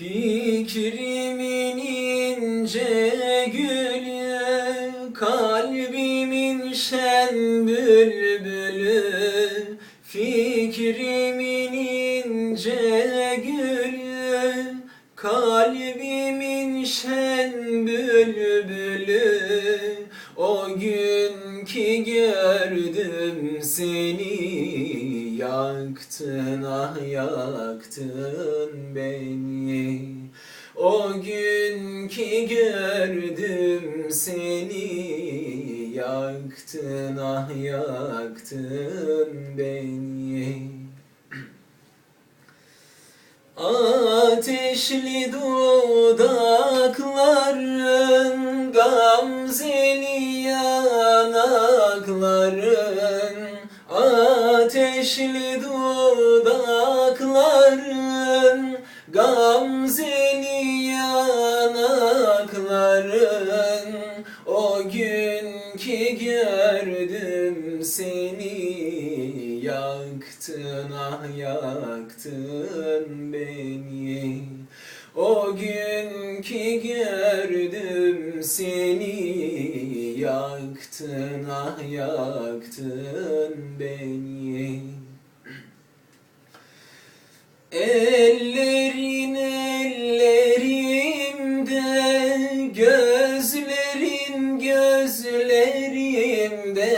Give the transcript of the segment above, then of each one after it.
Fikrimin ince gülü, kalbimin şen bülbülü. Fikrimin ince gülü, kalbimin şen bülbülü. O gün ki gördüm seni Yaktın ah yaktın beni ki gördüm seni. Yaktın ah yaktın beni. Ateşli dudakların Gamzeli yanakların. Ateşli dudakların Gamzeli yanakların O gün ki gördüm seni Yaktın ah yaktın beni. O gün ki gördüm seni Yaktın ah yaktın beni. Ellerin Gözlerin gözlerimde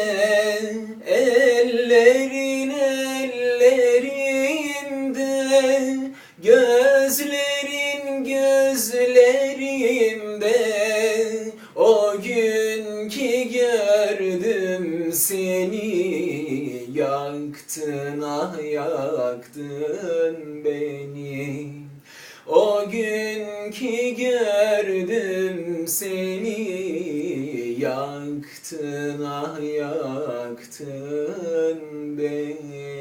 Ellerin ellerimde Gözlerin gözlerimde O gün ki gördüm seni Yaktın ah yaktın beni. O gün ki gördüm seni Yaktın ah yaktın beni